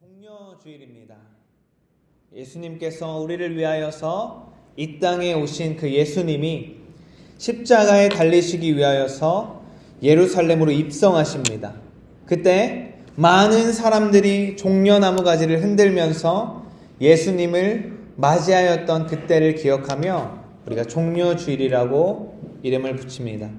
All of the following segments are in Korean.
종려 주일입니다. 예수님께서 우리를 위하여서 이 땅에 오신 그 예수님이 십자가에 달리시기 위하여서 예루살렘으로 입성하십니다. 그때 많은 사람들이 종려나무 가지를 흔들면서 예수님을 맞이하였던 그때를 기억하며 우리가 종려 주일이라고 이름을 붙입니다.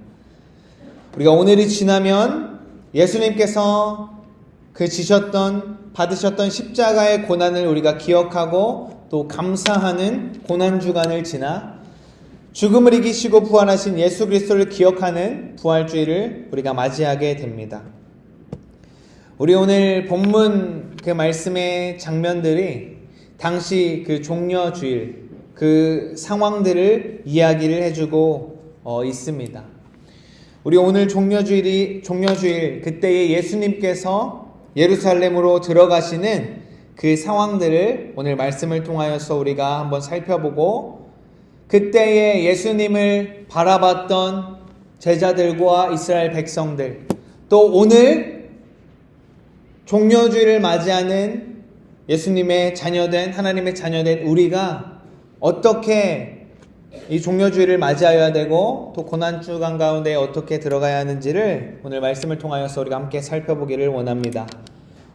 우리가 오늘이 지나면 예수님께서 그 지셨던 받으셨던 십자가의 고난을 우리가 기억하고 또 감사하는 고난 주간을 지나 죽음을 이기시고 부활하신 예수 그리스도를 기억하는 부활주의를 우리가 맞이하게 됩니다. 우리 오늘 본문 그 말씀의 장면들이 당시 그 종려 주일 그 상황들을 이야기를 해주고 어, 있습니다. 우리 오늘 종려 주일이 종려 주일 그때에 예수님께서 예루살렘으로 들어가시는 그 상황들을 오늘 말씀을 통하여서 우리가 한번 살펴보고 그때에 예수님을 바라봤던 제자들과 이스라엘 백성들 또 오늘 종려주일을 맞이하는 예수님의 자녀된 하나님의 자녀된 우리가 어떻게 이 종려주의를 맞이하여야 되고 또 고난 주간 가운데 어떻게 들어가야 하는지를 오늘 말씀을 통하여서 우리가 함께 살펴보기를 원합니다.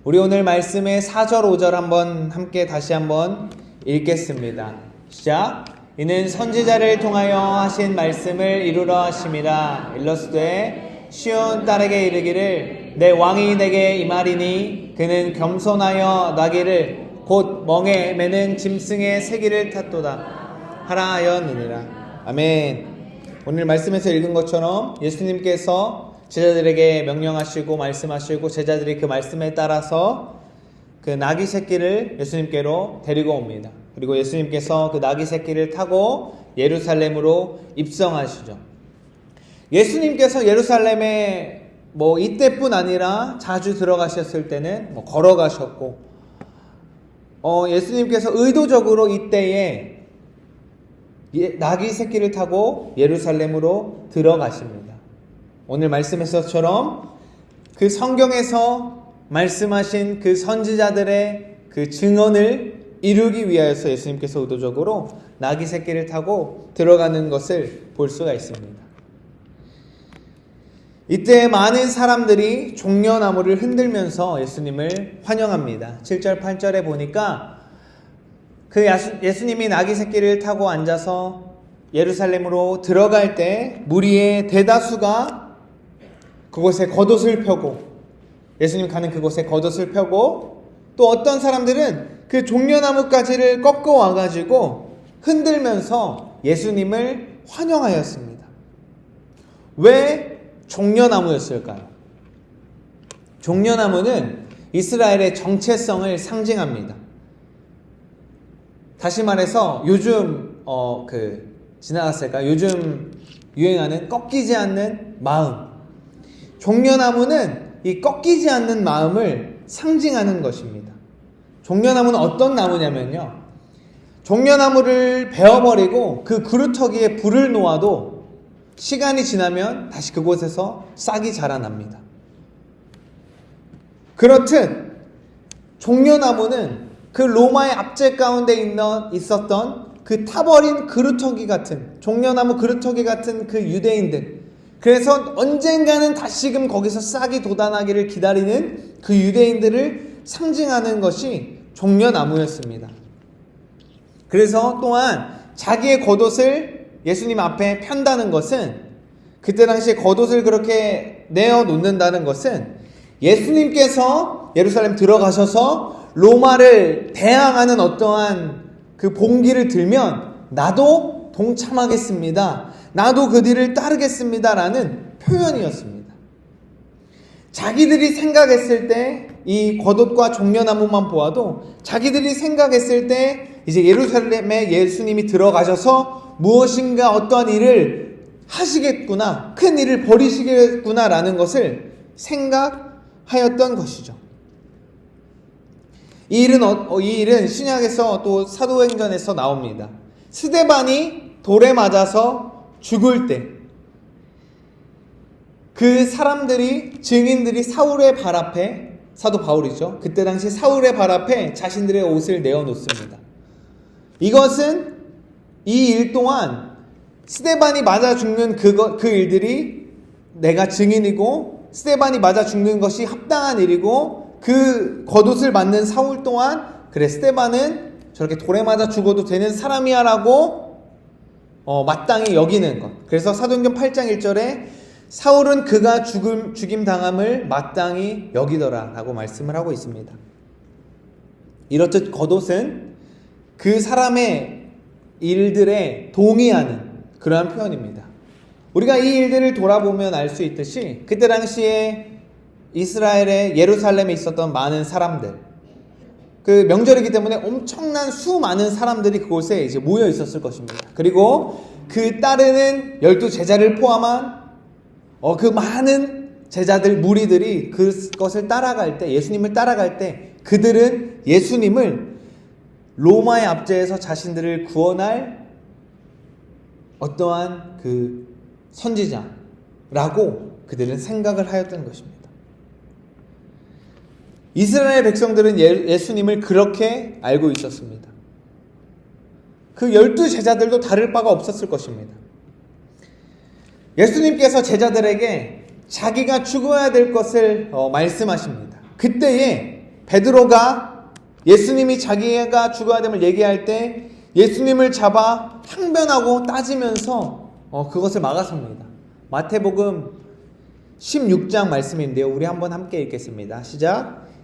우리 오늘 말씀의 4절 5절 한번 함께 다시 한번 읽겠습니다. 시작. 이는 선지자를 통하여 하신 말씀을 이루러 하심이라 일러스되 시온 딸에게 이르기를 내 왕이 내게 임하리니 그는 겸손하여 나귀를 곧 멍에 매는 짐승의 새기를 탔도다. 하라 하였느니라. 아멘. 오늘 말씀에서 읽은 것처럼 예수님께서 제자들에게 명령하시고 말씀하시고 제자들이 그 말씀에 따라서 그 나귀 새끼를 예수님께로 데리고 옵니다. 그리고 예수님께서 그 나귀 새끼를 타고 예루살렘으로 입성하시죠. 예수님께서 예루살렘에 뭐 이때뿐 아니라 자주 들어가셨을 때는 뭐 걸어가셨고, 어, 예수님께서 의도적으로 이때에 예, 나귀 새끼를 타고 예루살렘으로 들어가십니다. 오늘 말씀에서처럼 그 성경에서 말씀하신 그 선지자들의 그 증언을 이루기 위하여서 예수님께서 의도적으로 나귀 새끼를 타고 들어가는 것을 볼 수가 있습니다. 이때 많은 사람들이 종려나무를 흔들면서 예수님을 환영합니다. 7절, 8절에 보니까 그 예수 님이 나귀 새끼를 타고 앉아서 예루살렘으로 들어갈 때 무리의 대다수가 그곳에 겉옷을 펴고 예수님 가는 그곳에 겉옷을 펴고 또 어떤 사람들은 그 종려나무 가지를 꺾어 와가지고 흔들면서 예수님을 환영하였습니다. 왜 종려나무였을까요? 종려나무는 이스라엘의 정체성을 상징합니다. 다시 말해서 요즘 어 그 지나갔을까? 요즘 유행하는 꺾이지 않는 마음. 종려나무는 이 꺾이지 않는 마음을 상징하는 것입니다. 종려나무는 어떤 나무냐면요. 종려나무를 베어버리고 그 그루터기에 불을 놓아도 시간이 지나면 다시 그곳에서 싹이 자라납니다. 그렇듯 종려나무는 그 로마의 압제 가운데 있는, 있었던 그 타버린 그루터기 같은 종려나무 그루터기 같은 그 유대인들 그래서 언젠가는 다시금 거기서 싹이 돋아나기를 기다리는 그 유대인들을 상징하는 것이 종려나무였습니다. 그래서 또한 자기의 겉옷을 예수님 앞에 편다는 것은 그때 당시에 겉옷을 그렇게 내어 놓는다는 것은 예수님께서 예루살렘 들어가셔서 로마를 대항하는 어떠한 그 봉기를 들면 나도 동참하겠습니다. 나도 그 뒤를 따르겠습니다 라는 표현이었습니다. 자기들이 생각했을 때 이 겉옷과 종려나무만 보아도 자기들이 생각했을 때 이제 예루살렘에 예수님이 들어가셔서 무엇인가 어떠한 일을 하시겠구나, 큰 일을 벌이시겠구나라는 것을 생각하였던 것이죠. 이 일은 어, 이 일은 신약에서 또 사도행전에서 나옵니다. 스데반이 돌에 맞아서 죽을 때 그 사람들이 증인들이 사울의 발 앞에 사도 바울이죠. 그때 당시 사울의 발 앞에 자신들의 옷을 내어놓습니다. 이것은 이 일 동안 스테반이 맞아 죽는 그거, 그 일들이 내가 증인이고 스테반이 맞아 죽는 것이 합당한 일이고 그 겉옷을 맞는 사울 또한 그래 스테반은 저렇게 돌에 맞아 죽어도 되는 사람이야라고 어, 마땅히 여기는 것. 그래서 사도행전 8장 1절에 사울은 그가 죽음 죽임 당함을 마땅히 여기더라 라고 말씀을 하고 있습니다. 이렇듯 겉옷은 그 사람의 일들에 동의하는 그러한 표현입니다. 우리가 이 일들을 돌아보면 알 수 있듯이 그때 당시에 이스라엘의 예루살렘에 있었던 많은 사람들 그 명절이기 때문에 엄청난 수많은 사람들이 그곳에 이제 모여 있었을 것입니다. 그리고 그 따르는 열두 제자를 포함한 어, 그 많은 제자들 무리들이 그것을 따라갈 때 예수님을 따라갈 때 그들은 예수님을 로마의 압제에서 자신들을 구원할 어떠한 그 선지자라고 그들은 생각을 하였던 것입니다. 이스라엘 백성들은 예- 예수님을 그렇게 알고 있었습니다. 그 열두 제자들도 다를 바가 없었을 것입니다. 예수님께서 제자들에게 자기가 죽어야 될 것을 어, 말씀하십니다. 그때에 베드로가 예수님이 자기가 죽어야 됨을 얘기할 때 예수님을 잡아 항변하고 따지면서 어, 그것을 막아섭니다. 마태복음 16장 말씀인데요. 우리 한번 함께 읽겠습니다. 시작.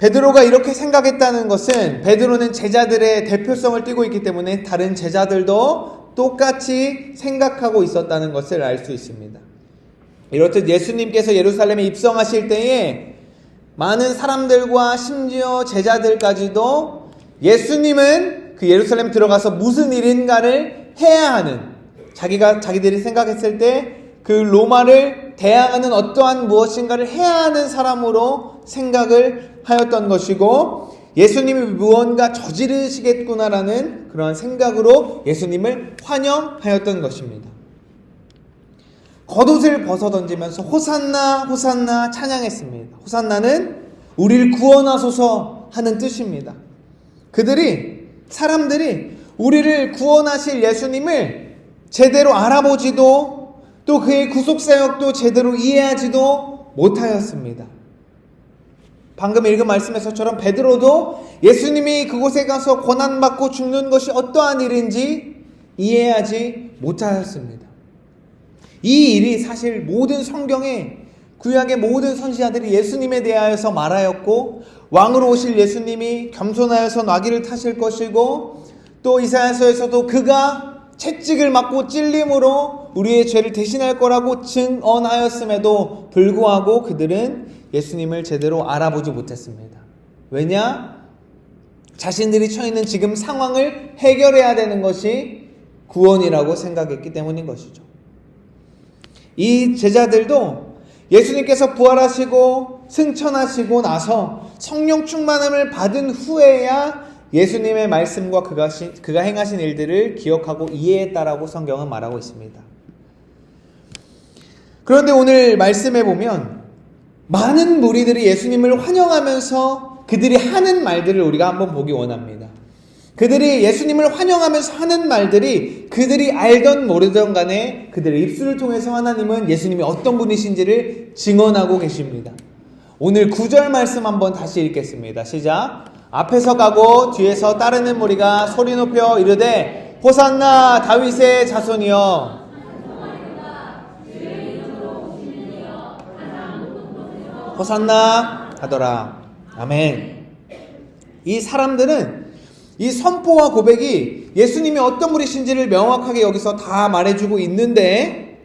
베드로가 이렇게 생각했다는 것은 베드로는 제자들의 대표성을 띠고 있기 때문에 다른 제자들도 똑같이 생각하고 있었다는 것을 알 수 있습니다. 이렇듯 예수님께서 예루살렘에 입성하실 때에 많은 사람들과 심지어 제자들까지도 예수님은 그 예루살렘에 들어가서 무슨 일인가를 해야 하는 자기가 자기들이 생각했을 때 그 로마를 대항하는 어떠한 무엇인가를 해야 하는 사람으로 생각을 하였던 것이고 예수님이 무언가 저지르시겠구나라는 그러한 생각으로 예수님을 환영하였던 것입니다. 겉옷을 벗어 던지면서 호산나 호산나 찬양했습니다. 호산나는 우리를 구원하소서 하는 뜻입니다. 그들이 사람들이 우리를 구원하실 예수님을 제대로 알아보지도 또 그의 구속 사역도 제대로 이해하지도 못하였습니다. 방금 읽은 말씀에서처럼 베드로도 예수님이 그곳에 가서 고난받고 죽는 것이 어떠한 일인지 이해하지 못하였습니다. 이 일이 사실 모든 성경에 구약의 모든 선지자들이 예수님에 대하여서 말하였고 왕으로 오실 예수님이 겸손하여서 나귀를 타실 것이고 또 이사야서에서도 그가 채찍을 맞고 찔림으로 우리의 죄를 대신할 거라고 증언하였음에도 불구하고 그들은 예수님을 제대로 알아보지 못했습니다. 왜냐? 자신들이 처해 있는 지금 상황을 해결해야 되는 것이 구원이라고 생각했기 때문인 것이죠. 이 제자들도 예수님께서 부활하시고 승천하시고 나서 성령 충만함을 받은 후에야 예수님의 말씀과 그가, 시, 그가 행하신 일들을 기억하고 이해했다라고 성경은 말하고 있습니다. 그런데 오늘 말씀해 보면 많은 무리들이 예수님을 환영하면서 그들이 하는 말들을 우리가 한번 보기 원합니다. 그들이 예수님을 환영하면서 하는 말들이 그들이 알던 모르던 간에 그들의 입술을 통해서 하나님은 예수님이 어떤 분이신지를 증언하고 계십니다. 오늘 구절 말씀 한번 다시 읽겠습니다. 시작. 앞에서 가고 뒤에서 따르는 무리가 소리 높여 이르되 호산나 다윗의 자손이여 호산나 하더라. 아멘. 이 사람들은 이 선포와 고백이 예수님이 어떤 분이신지를 명확하게 여기서 다 말해주고 있는데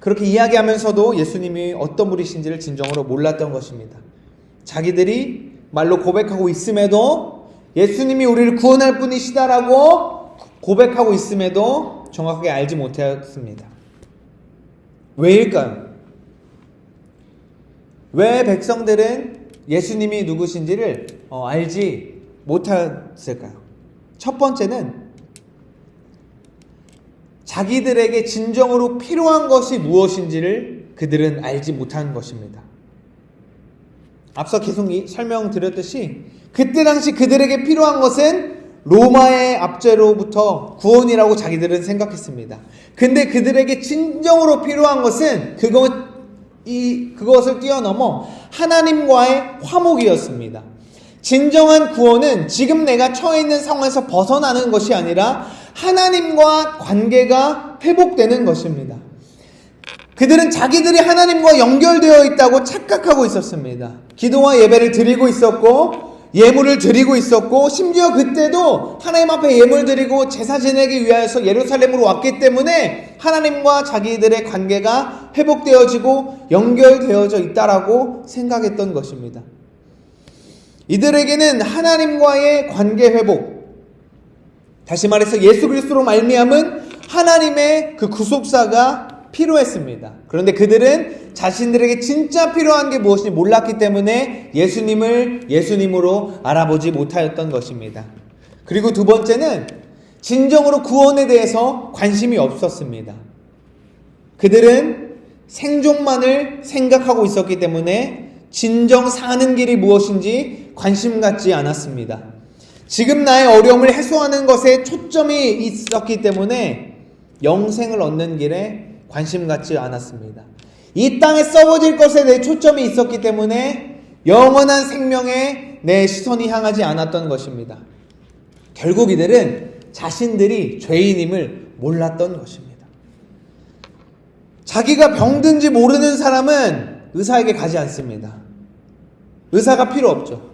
그렇게 이야기하면서도 예수님이 어떤 분이신지를 진정으로 몰랐던 것입니다. 자기들이 말로 고백하고 있음에도 예수님이 우리를 구원할 분이시다라고 고백하고 있음에도 정확하게 알지 못하였습니다. 왜일까요? 왜 백성들은 예수님이 누구신지를 어, 알지 못했을까요? 첫 번째는 자기들에게 진정으로 필요한 것이 무엇인지를 그들은 알지 못한 것입니다. 앞서 계속 이- 설명드렸듯이 그때 당시 그들에게 필요한 것은 로마의 압제로부터 구원이라고 자기들은 생각했습니다. 근데 그들에게 진정으로 필요한 것은 그것 이 그것을 뛰어넘어 하나님과의 화목이었습니다. 진정한 구원은 지금 내가 처해 있는 상황에서 벗어나는 것이 아니라 하나님과 관계가 회복되는 것입니다. 그들은 자기들이 하나님과 연결되어 있다고 착각하고 있었습니다. 기도와 예배를 드리고 있었고, 예물을 드리고 있었고, 심지어 그때도 하나님 앞에 예물 드리고 제사 지내기 위하여서 예루살렘으로 왔기 때문에 하나님과 자기들의 관계가 회복되어지고 연결되어져 있다라고 생각했던 것입니다. 이들에게는 하나님과의 관계 회복, 다시 말해서 예수 그리스도로 말미암은 하나님의 그 구속사가 필요했습니다. 그런데 그들은 자신들에게 진짜 필요한 게 무엇인지 몰랐기 때문에 예수님을 예수님으로 알아보지 못하였던 것입니다. 그리고 두 번째는 진정으로 구원에 대해서 관심이 없었습니다. 그들은 생존만을 생각하고 있었기 때문에 진정 사는 길이 무엇인지 관심 갖지 않았습니다. 지금 나의 어려움을 해소하는 것에 초점이 있었기 때문에 영생을 얻는 길에 관심 갖지 않았습니다. 이 땅에 썩어질 것에 내 초점이 있었기 때문에 영원한 생명에 내 시선이 향하지 않았던 것입니다. 결국 이들은 자신들이 죄인임을 몰랐던 것입니다. 자기가 병든지 모르는 사람은 의사에게 가지 않습니다. 의사가 필요 없죠.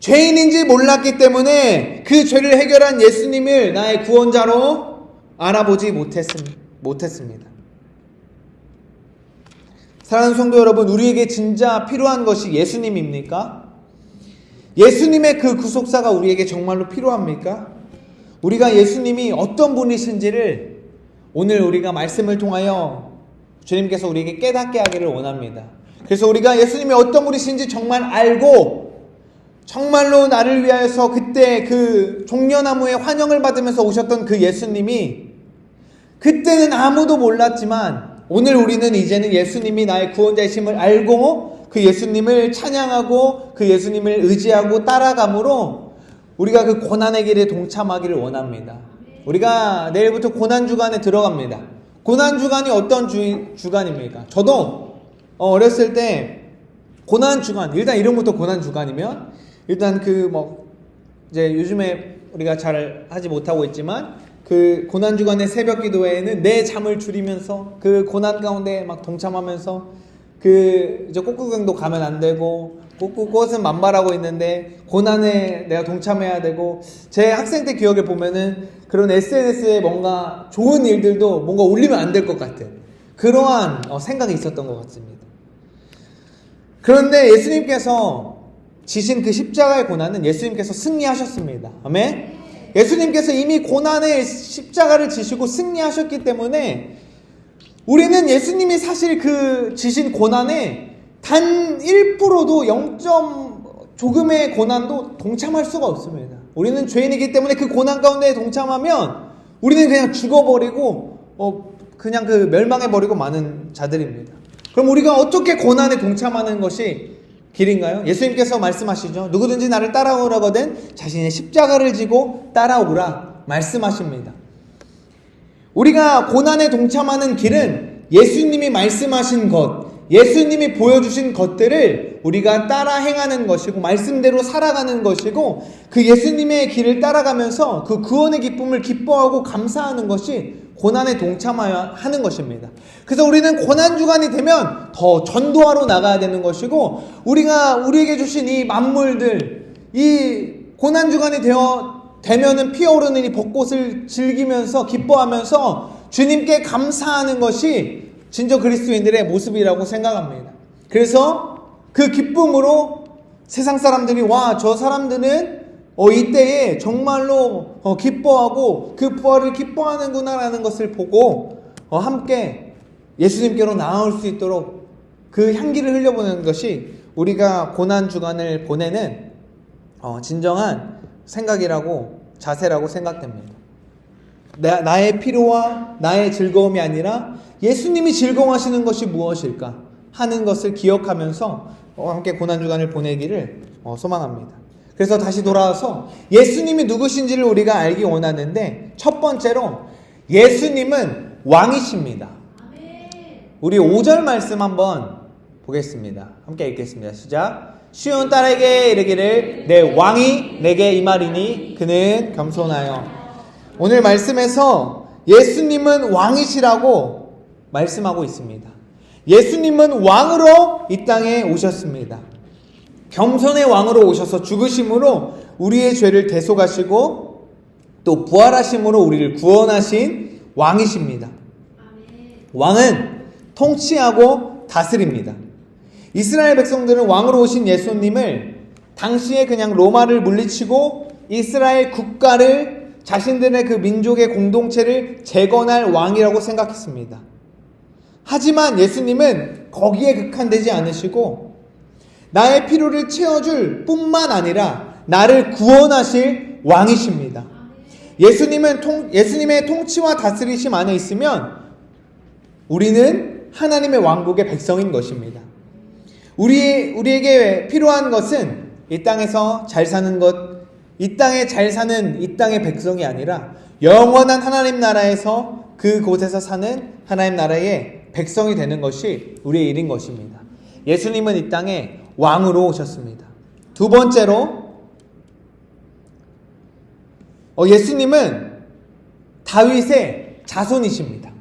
죄인인지 몰랐기 때문에 그 죄를 해결한 예수님을 나의 구원자로 알아보지 못했습니다. 사랑하는 성도 여러분, 우리에게 진짜 필요한 것이 예수님입니까? 예수님의 그 구속사가 우리에게 정말로 필요합니까? 우리가 예수님이 어떤 분이신지를 오늘 우리가 말씀을 통하여 주님께서 우리에게 깨닫게 하기를 원합니다. 그래서 우리가 예수님이 어떤 분이신지 정말 알고 정말로 나를 위하여서 그때 그 종려나무에 환영을 받으면서 오셨던 그 예수님이 그때는 아무도 몰랐지만 오늘 우리는 이제는 예수님이 나의 구원자이심을 알고 그 예수님을 찬양하고 그 예수님을 의지하고 따라감으로 우리가 그 고난의 길에 동참하기를 원합니다. 우리가 내일부터 고난 주간에 들어갑니다. 고난 주간이 어떤 주, 주간입니까? 저도 어렸을 때 고난 주간 일단 이름부터 고난 주간이면 일단 그 뭐 이제 요즘에 우리가 잘 하지 못하고 있지만 그 고난 주간의 새벽 기도회에는 내 잠을 줄이면서 그 고난 가운데 막 동참하면서 그 이제 꽃구경도 가면 안 되고 꽃은 만발하고 있는데 고난에 내가 동참해야 되고 제 학생 때 기억을 보면은 그런 SNS에 뭔가 좋은 일들도 뭔가 올리면 안 될 것 같아 그러한 어, 생각이 있었던 것 같습니다. 그런데 예수님께서 지신 그 십자가의 고난은 예수님께서 승리하셨습니다. 아멘. 예수님께서 이미 고난의 십자가를 지시고 승리하셨기 때문에 우리는 예수님이 사실 그 지신 고난에 단 1%도 0. 조금의 고난도 동참할 수가 없습니다. 우리는 죄인이기 때문에 그 고난 가운데 동참하면 우리는 그냥 죽어버리고 어 그냥 그 멸망해버리고 마는 자들입니다. 그럼 우리가 어떻게 고난에 동참하는 것이 길인가요? 예수님께서 말씀하시죠. 누구든지 나를 따라오라거든 자신의 십자가를 지고 따라오라 말씀하십니다. 우리가 고난에 동참하는 길은 예수님이 말씀하신 것, 예수님이 보여주신 것들을 우리가 따라 행하는 것이고 말씀대로 살아가는 것이고 그 예수님의 길을 따라가면서 그 구원의 기쁨을 기뻐하고 감사하는 것이 고난에 동참하여 하는 것입니다. 그래서 우리는 고난 주간이 되면 더 전도하러 나가야 되는 것이고 우리가 우리에게 주신 이 만물들 이 고난 주간이 되어 되면은 피어오르는 이 벚꽃을 즐기면서 기뻐하면서 주님께 감사하는 것이 진정 그리스도인들의 모습이라고 생각합니다. 그래서 그 기쁨으로 세상 사람들이 와 저 사람들은 어, 이때에 정말로 어, 기뻐하고 그 부활을 기뻐하는구나라는 것을 보고 어, 함께 예수님께로 나아올 수 있도록 그 향기를 흘려보는 것이 우리가 고난 주간을 보내는 어, 진정한 생각이라고 자세라고 생각됩니다. 나, 나의 필요와 나의 즐거움이 아니라 예수님이 즐거워하시는 것이 무엇일까 하는 것을 기억하면서 어, 함께 고난 주간을 보내기를 어, 소망합니다. 그래서 다시 돌아와서 예수님이 누구신지를 우리가 알기 원하는데 첫 번째로 예수님은 왕이십니다. 우리 5절 말씀 한번 보겠습니다. 함께 읽겠습니다. 시작. 쉬운 딸에게 이르기를 내 왕이 내게 임하리니 그는 겸손하여 오늘 말씀에서 예수님은 왕이시라고 말씀하고 있습니다. 예수님은 왕으로 이 땅에 오셨습니다. 겸손의 왕으로 오셔서 죽으심으로 우리의 죄를 대속하시고 또 부활하심으로 우리를 구원하신 왕이십니다. 왕은 통치하고 다스립니다. 이스라엘 백성들은 왕으로 오신 예수님을 당시에 그냥 로마를 물리치고 이스라엘 국가를 자신들의 그 민족의 공동체를 재건할 왕이라고 생각했습니다. 하지만 예수님은 거기에 극한되지 않으시고 나의 필요를 채워줄 뿐만 아니라 나를 구원하실 왕이십니다. 예수님은 통, 예수님의 통치와 다스리심 안에 있으면 우리는 하나님의 왕국의 백성인 것입니다. 우리, 우리에게 필요한 것은 이 땅에서 잘 사는 것, 이 땅에 잘 사는 이 땅의 백성이 아니라 영원한 하나님 나라에서 그곳에서 사는 하나님 나라의 백성이 되는 것이 우리의 일인 것입니다. 예수님은 이 땅에 왕으로 오셨습니다. 두 번째로, 어, 예수님은 다윗의 자손이십니다.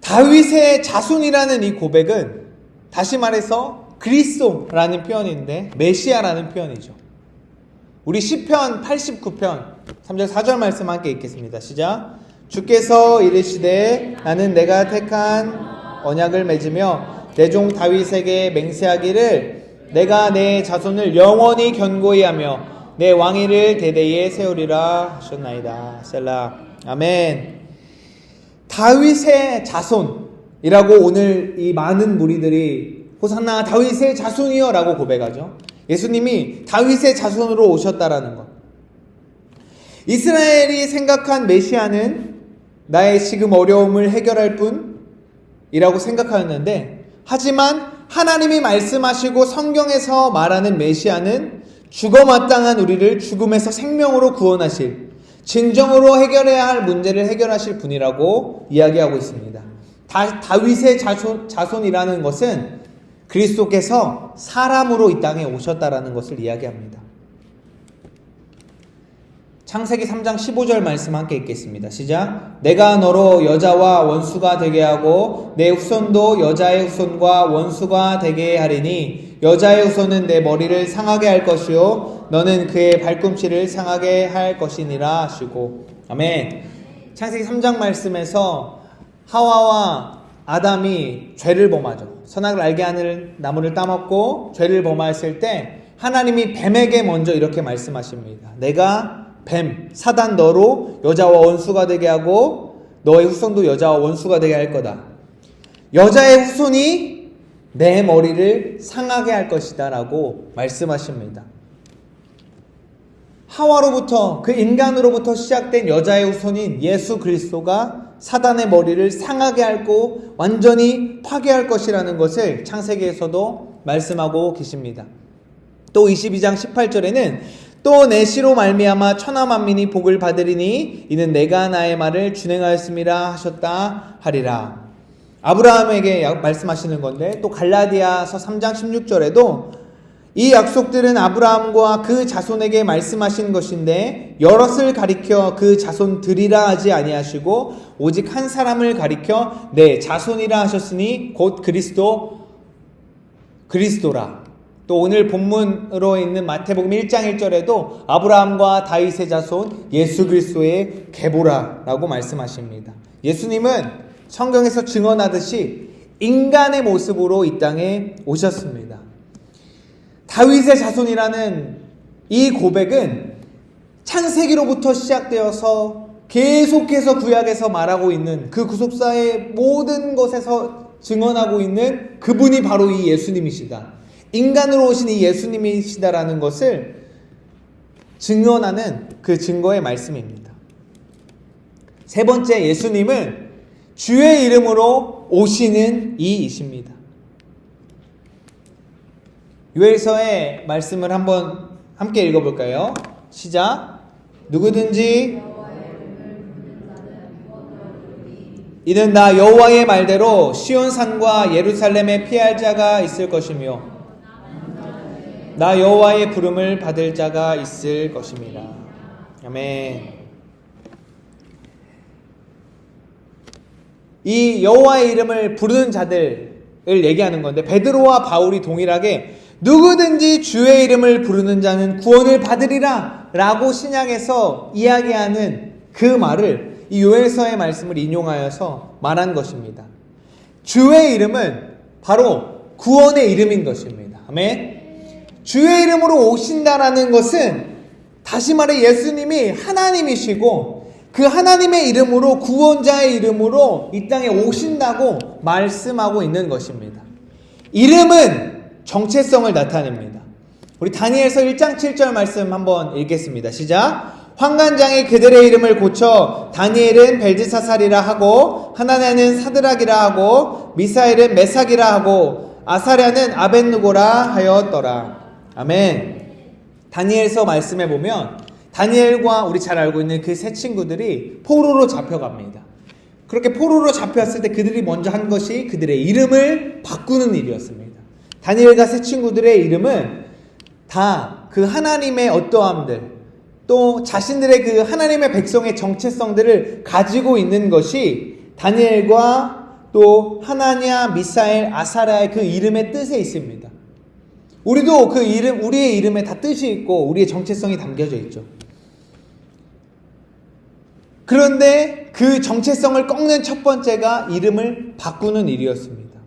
다윗의 자손이라는 이 고백은 다시 말해서 그리스도라는 표현인데 메시아라는 표현이죠. 우리 시편 89편 3절 4절 말씀 함께 읽겠습니다. 시작. 주께서 이르시되 나는 내가 택한 언약을 맺으며 내 종 다윗에게 맹세하기를 내가 내 자손을 영원히 견고히 하며 내 왕위를 대대에 세우리라 하셨나이다. 셀라. 아멘. 다윗의 자손이라고 오늘 이 많은 무리들이 호산나 다윗의 자손이여라고 고백하죠. 예수님이 다윗의 자손으로 오셨다라는 것. 이스라엘이 생각한 메시아는 나의 지금 어려움을 해결할 분이라고 생각하였는데, 하지만 하나님이 말씀하시고 성경에서 말하는 메시아는 죽어 마땅한 우리를 죽음에서 생명으로 구원하실, 진정으로 해결해야 할 문제를 해결하실 분이라고 이야기하고 있습니다. 다, 다윗의 자손, 자손이라는 것은 그리스도께서 사람으로 이 땅에 오셨다라는 것을 이야기합니다. 창세기 3장 15절 말씀 함께 읽겠습니다. 시작. 내가 너로 여자와 원수가 되게 하고 내 후손도 여자의 후손과 원수가 되게 하리니 여자의 후손은 내 머리를 상하게 할 것이요 너는 그의 발꿈치를 상하게 할 것이니라 하시고 아멘. 창세기 3장 말씀에서 하와와 아담이 죄를 범하죠. 선악을 알게 하는 나무를 따먹고 죄를 범하였을 때 하나님이 뱀에게 먼저 이렇게 말씀하십니다. 내가 뱀, 사단 너로 여자와 원수가 되게 하고 너의 후손도 여자와 원수가 되게 할 거다. 여자의 후손이 내 머리를 상하게 할 것이다 라고 말씀하십니다. 하와로부터 그 인간으로부터 시작된 여자의 후손인 예수 그리스도가 사단의 머리를 상하게 할고 완전히 파괴할 것이라는 것을 창세기에서도 말씀하고 계십니다. 또 22장 18절에는 또 내 시로 말미암아 천하 만민이 복을 받으리니 이는 내가 나의 말을 준행하였음이라 하셨다 하리라. 아브라함에게 말씀하시는 건데 또 갈라디아서 3장 16절에도 이 약속들은 아브라함과 그 자손에게 말씀하신 것인데 여럿을 가리켜 그 자손들이라 하지 아니하시고 오직 한 사람을 가리켜 내 자손이라 하셨으니 곧 그리스도 그리스도라. 또 오늘 본문으로 있는 마태복음 1장 1절에도 아브라함과 다윗의 자손 예수 그리스도의 계보라라고 말씀하십니다. 예수님은 성경에서 증언하듯이 인간의 모습으로 이 땅에 오셨습니다. 다윗의 자손이라는 이 고백은 창세기로부터 시작되어서 계속해서 구약에서 말하고 있는 그 구속사의 모든 것에서 증언하고 있는 그분이 바로 이 예수님이시다. 인간으로 오신 이 예수님이시다라는 것을 증언하는 그 증거의 말씀입니다. 세 번째 예수님은 주의 이름으로 오시는 이이십니다. 유엘서의 말씀을 한번 함께 읽어볼까요? 시작. 누구든지 이는 나 여호와의 말대로 시온 산과 예루살렘에 피할 자가 있을 것이며 나 여호와의 부름을 받을 자가 있을 것입니다. 아멘. 이 여호와의 이름을 부르는 자들을 얘기하는 건데 베드로와 바울이 동일하게 누구든지 주의 이름을 부르는 자는 구원을 받으리라 라고 신약에서 이야기하는 그 말을 이 요엘서의 말씀을 인용하여서 말한 것입니다. 주의 이름은 바로 구원의 이름인 것입니다. 아멘. 주의 이름으로 오신다라는 것은 다시 말해 예수님이 하나님이시고 그 하나님의 이름으로 구원자의 이름으로 이 땅에 오신다고 말씀하고 있는 것입니다. 이름은 정체성을 나타냅니다. 우리 다니엘서 1장 7절 말씀 한번 읽겠습니다. 시작. 환관장이 그들의 이름을 고쳐 다니엘은 벨드사살이라 하고 하나냐는 사드락이라 하고 미사엘은 메삭이라 하고 아사랴는 아벤누고라 하였더라. 아멘. 다니엘서 말씀해 보면 다니엘과 우리 잘 알고 있는 그 세 친구들이 포로로 잡혀갑니다. 그렇게 포로로 잡혔을 때 그들이 먼저 한 것이 그들의 이름을 바꾸는 일이었습니다. 다니엘과 세 친구들의 이름은 다 그 하나님의 어떠함들 또 자신들의 그 하나님의 백성의 정체성들을 가지고 있는 것이 다니엘과 또 하나냐, 미사엘, 아사라의 그 이름의 뜻에 있습니다. 우리도 그 이름, 우리의 이름에 다 뜻이 있고 우리의 정체성이 담겨져 있죠. 그런데 그 정체성을 꺾는 첫 번째가 이름을 바꾸는 일이었습니다.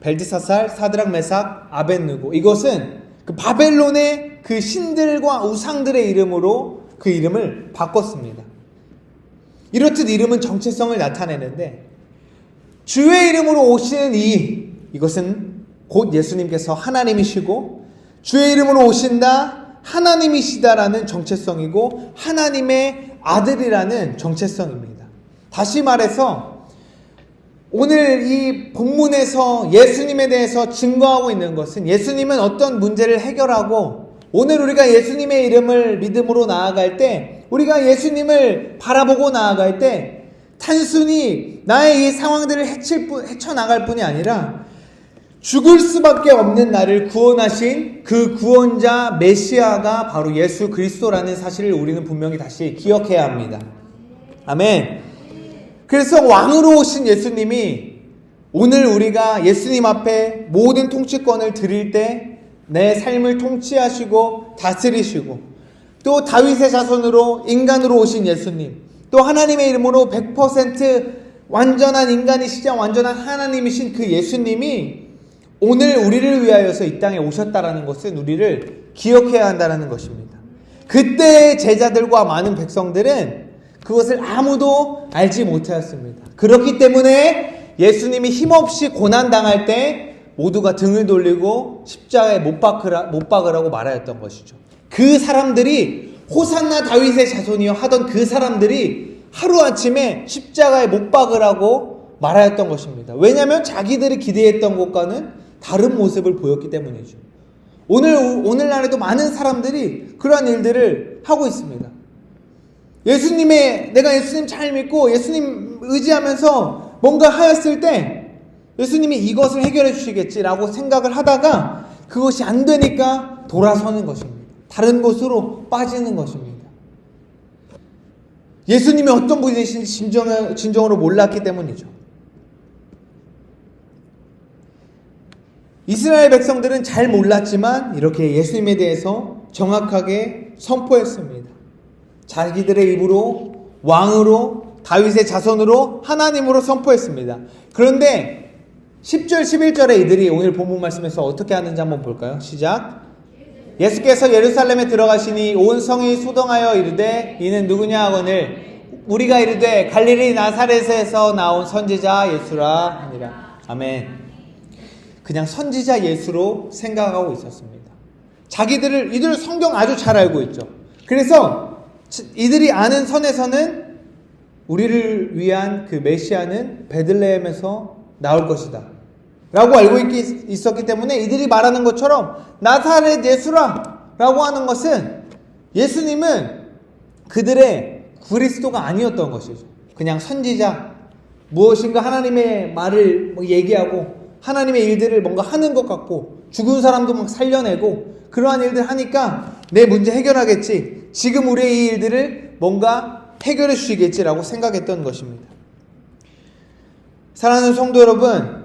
벨드사살, 사드락, 메삭, 아벤누고 이것은 그 바벨론의 그 신들과 우상들의 이름으로 그 이름을 바꿨습니다. 이렇듯 이름은 정체성을 나타내는데 주의 이름으로 오시는 이 이것은 곧 예수님께서 하나님이시고 주의 이름으로 오신다 하나님이시다라는 정체성이고 하나님의 아들이라는 정체성입니다. 다시 말해서 오늘 이 본문에서 예수님에 대해서 증거하고 있는 것은 예수님은 어떤 문제를 해결하고 오늘 우리가 예수님의 이름을 믿음으로 나아갈 때 우리가 예수님을 바라보고 나아갈 때 단순히 나의 이 상황들을 해칠 뿐, 헤쳐나갈 뿐이 아니라 죽을 수밖에 없는 나를 구원하신 그 구원자 메시아가 바로 예수 그리스도라는 사실을 우리는 분명히 다시 기억해야 합니다. 아멘. 그래서 왕으로 오신 예수님이 오늘 우리가 예수님 앞에 모든 통치권을 드릴 때 내 삶을 통치하시고 다스리시고 또 다윗의 자손으로 인간으로 오신 예수님 또 하나님의 이름으로 100% 완전한 인간이시자 완전한 하나님이신 그 예수님이 오늘 우리를 위하여서 이 땅에 오셨다라는 것은 우리를 기억해야 한다는 것입니다. 그때의 제자들과 많은 백성들은 그것을 아무도 알지 못하였습니다. 그렇기 때문에 예수님이 힘없이 고난당할 때 모두가 등을 돌리고 십자가에 못 박으라, 못 박으라고 말하였던 것이죠. 그 사람들이 호산나 다윗의 자손이여 하던 그 사람들이 하루아침에 십자가에 못 박으라고 말하였던 것입니다. 왜냐하면 자기들이 기대했던 것과는 다른 모습을 보였기 때문이죠. 오늘, 오늘날에도 많은 사람들이 그러한 일들을 하고 있습니다. 예수님의, 내가 예수님 잘 믿고 예수님 의지하면서 뭔가 하였을 때 예수님이 이것을 해결해 주시겠지라고 생각을 하다가 그것이 안 되니까 돌아서는 것입니다. 다른 곳으로 빠지는 것입니다. 예수님이 어떤 분이신지 진정, 진정으로 몰랐기 때문이죠. 이스라엘 백성들은 잘 몰랐지만 이렇게 예수님에 대해서 정확하게 선포했습니다. 자기들의 입으로 왕으로 다윗의 자손으로 하나님으로 선포했습니다. 그런데 10절 11절에 이들이 오늘 본문 말씀에서 어떻게 하는지 한번 볼까요? 시작. 예수께서 예루살렘에 들어가시니 온 성이 소동하여 이르되 이는 누구냐 하거늘 우리가 이르되 갈릴리 나사렛에서 나온 선지자 예수라 하니라. 아멘. 그냥 선지자 예수로 생각하고 있었습니다. 자기들을 이들 성경 아주 잘 알고 있죠. 그래서 이들이 아는 선에서는 우리를 위한 그 메시아는 베들레헴에서 나올 것이다. 라고 알고 있, 있었기 때문에 이들이 말하는 것처럼 나사렛 예수라 라고 하는 것은 예수님은 그들의 그리스도가 아니었던 것이죠. 그냥 선지자, 무엇인가 하나님의 말을 뭐 얘기하고 하나님의 일들을 뭔가 하는 것 같고 죽은 사람도 막 살려내고 그러한 일들 하니까 내 문제 해결하겠지. 지금 우리의 이 일들을 뭔가 해결해 주시겠지라고 생각했던 것입니다. 사랑하는 성도 여러분,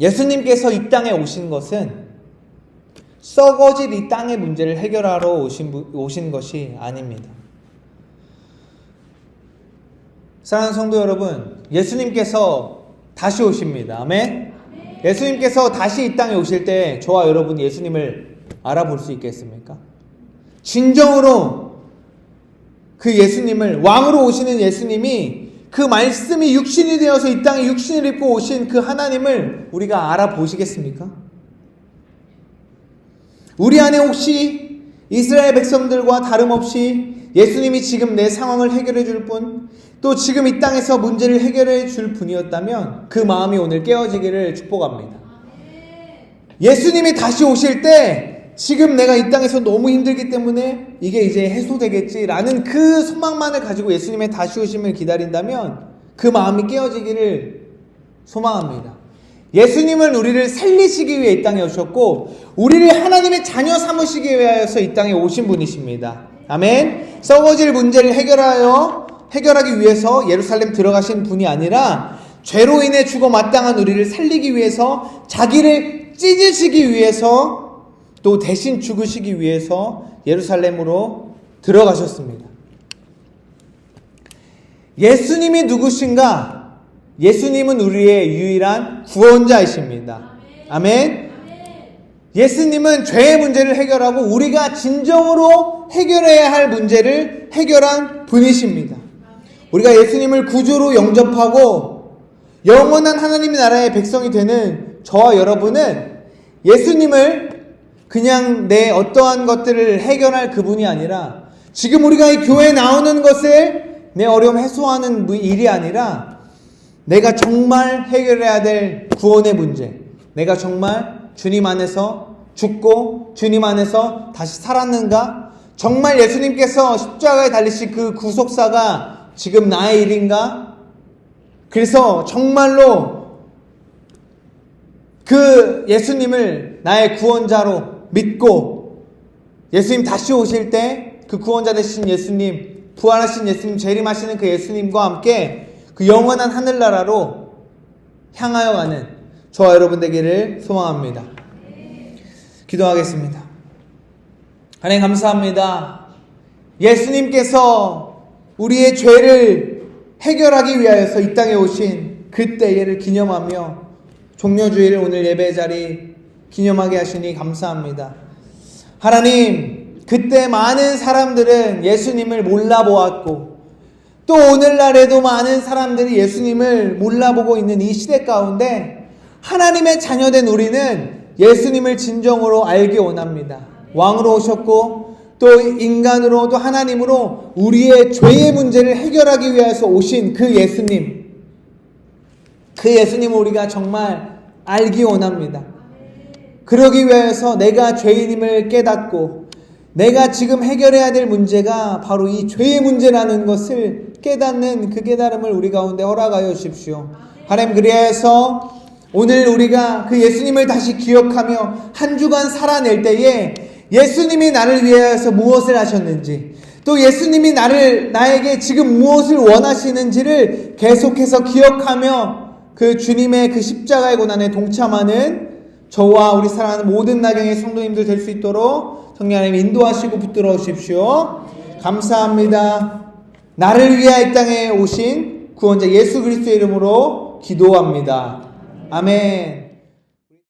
예수님께서 이 땅에 오신 것은 썩어질 이 땅의 문제를 해결하러 오신, 오신 것이 아닙니다. 사랑하는 성도 여러분, 예수님께서 다시 오십니다. 아멘? 예수님께서 다시 이 땅에 오실 때 저와 여러분 예수님을 알아볼 수 있겠습니까? 진정으로 그 예수님을 왕으로 오시는 예수님이 그 말씀이 육신이 되어서 이 땅에 육신을 입고 오신 그 하나님을 우리가 알아보시겠습니까? 우리 안에 혹시 이스라엘 백성들과 다름없이 예수님이 지금 내 상황을 해결해 줄 뿐, 또 지금 이 땅에서 문제를 해결해 줄 분이었다면 그 마음이 오늘 깨어지기를 축복합니다. 예수님이 다시 오실 때 지금 내가 이 땅에서 너무 힘들기 때문에 이게 이제 해소되겠지라는 그 소망만을 가지고 예수님의 다시 오심을 기다린다면 그 마음이 깨어지기를 소망합니다. 예수님은 우리를 살리시기 위해 이 땅에 오셨고 우리를 하나님의 자녀 삼으시기 위하여서 이 땅에 오신 분이십니다. 아멘. 썩어질 문제를 해결하여 해결하기 위해서 예루살렘 들어가신 분이 아니라 죄로 인해 죽어 마땅한 우리를 살리기 위해서 자기를 찢으시기 위해서 또 대신 죽으시기 위해서 예루살렘으로 들어가셨습니다. 예수님이 누구신가? 예수님은 우리의 유일한 구원자이십니다. 아멘. 예수님은 죄의 문제를 해결하고 우리가 진정으로 해결해야 할 문제를 해결한 분이십니다. 우리가 예수님을 구주로 영접하고 영원한 하나님의 나라의 백성이 되는 저와 여러분은 예수님을 그냥 내 어떠한 것들을 해결할 그분이 아니라 지금 우리가 이 교회에 나오는 것을 내 어려움 해소하는 일이 아니라 내가 정말 해결해야 될 구원의 문제, 내가 정말 주님 안에서 죽고 주님 안에서 다시 살았는가? 정말 예수님께서 십자가에 달리신 그 구속사가 지금 나의 일인가? 그래서 정말로 그 예수님을 나의 구원자로 믿고 예수님 다시 오실 때 그 구원자 되신 예수님, 부활하신 예수님, 재림하시는 그 예수님과 함께 그 영원한 하늘나라로 향하여 가는 저와 여러분 되기를 소망합니다. 기도하겠습니다. 하나님 감사합니다. 예수님께서 우리의 죄를 해결하기 위하여서 이 땅에 오신 그때를 기념하며 종료주의를 오늘 예배 자리 기념하게 하시니 감사합니다. 하나님, 그때 많은 사람들은 예수님을 몰라보았고, 또 오늘날에도 많은 사람들이 예수님을 몰라보고 있는 이 시대 가운데 하나님의 자녀된 우리는 예수님을 진정으로 알기 원합니다. 왕으로 오셨고 또 인간으로 또 하나님으로 우리의 죄의 문제를 해결하기 위해서 오신 그 예수님. 그 예수님을 우리가 정말 알기 원합니다. 그러기 위해서 내가 죄인임을 깨닫고 내가 지금 해결해야 될 문제가 바로 이 죄의 문제라는 것을 깨닫는 그 깨달음을 우리 가운데 허락하여 주십시오. 하나님 그래서 오늘 우리가 그 예수님을 다시 기억하며 한 주간 살아낼 때에 예수님이 나를 위해서 무엇을 하셨는지 또 예수님이 나를 나에게 지금 무엇을 원하시는지를 계속해서 기억하며 그 주님의 그 십자가의 고난에 동참하는 저와 우리 사랑하는 모든 나경의 성도님들 될 수 있도록 성령 하나님 인도하시고 붙들어 주십시오. 감사합니다. 나를 위하여 이 땅에 오신 구원자 예수 그리스도의 이름으로 기도합니다. 아멘.